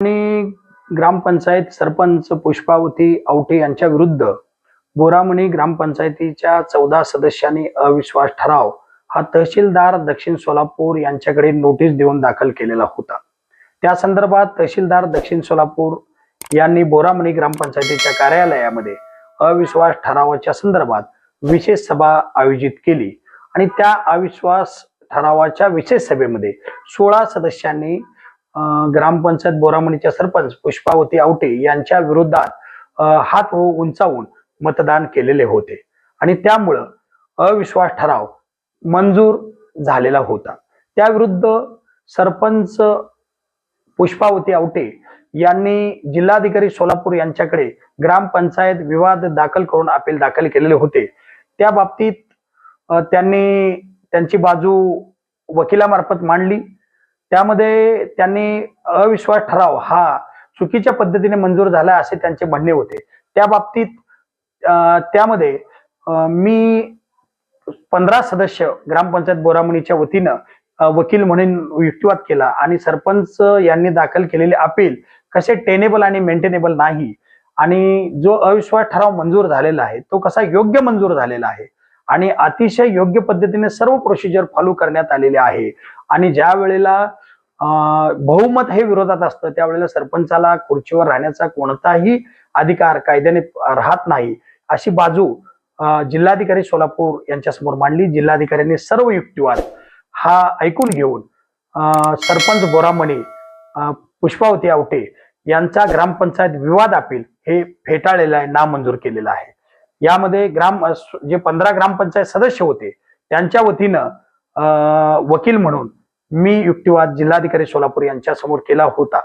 आणि ग्रामपंचायत सरपंच पुष्पावती आवटे यांच्या विरुद्ध बोरामणी ग्रामपंचायतीच्या चौदा सदस्यांनी अविश्वास ठराव. हा तहसीलदार दक्षिण सोलापूर यांच्याकडे नोटीस देऊन दाखल केलेला होता. त्या संदर्भात तहसीलदार दक्षिण सोलापूर यांनी बोरामणी ग्रामपंचायतीच्या कार्यालयामध्ये अविश्वास ठरावाच्या संदर्भात विशेष सभा आयोजित केली. आणि त्या अविश्वास ठरावाच्या विशेष सभेमध्ये सोळा सदस्यांनी ग्रामपंचायत बोरामणीच्या सरपंच पुष्पावती आवटे यांच्या विरोधात हात व उंचावून मतदान केलेले होते. आणि त्यामुळं अविश्वास ठराव मंजूर झालेला होता. त्याविरुद्ध सरपंच पुष्पावती आवटे यांनी जिल्हाधिकारी सोलापूर यांच्याकडे ग्रामपंचायत विवाद दाखल करून अपील दाखल केलेले होते. त्या बाबतीत त्यांनी त्यांची बाजू वकिलामार्फत मांडली. त्यामध्ये त्यांनी अविश्वास ठराव हा चुकीच्या पद्धतीने मंजूर झाला असे त्यांचे म्हणणे होते. त्या बाबतीत त्यामध्ये मी पंधरा सदस्य ग्रामपंचायत बोरामणीच्या वतीनं वकील म्हणून युक्तिवाद केला आणि सरपंच यांनी दाखल केलेले अपील कसे टेनेबल आणि मेंटेनेबल नाही आणि जो अविश्वास ठराव मंजूर झालेला आहे तो कसा योग्य मंजूर झालेला आहे आणि अतिशय योग्य पद्धतीने सर्व प्रोसिजर फॉलो करण्यात आलेले आहे आणि ज्या वेळेला बहुमत हे विरोधात असतं त्यावेळेला सरपंचाला खुर्चीवर राहण्याचा कोणताही अधिकार कायद्याने राहत नाही अशी बाजू जिल्हाधिकारी सोलापूर यांच्यासमोर मांडली. जिल्हाधिकाऱ्यांनी सर्व युक्तिवाद हा ऐकून घेऊन सरपंच बोरामणी पुष्पावती आवटे यांचा ग्रामपंचायत विवाद अपील हे फेटाळलेलं आहे नामंजूर केलेलं आहे. यामध्ये ग्राम जे पंधरा ग्रामपंचायत सदस्य होते त्यांच्या वतीनं वकील म्हणून मी युक्तिवाद जिल्हाधिकारी सोलापूर यांच्यासमोर केला होता.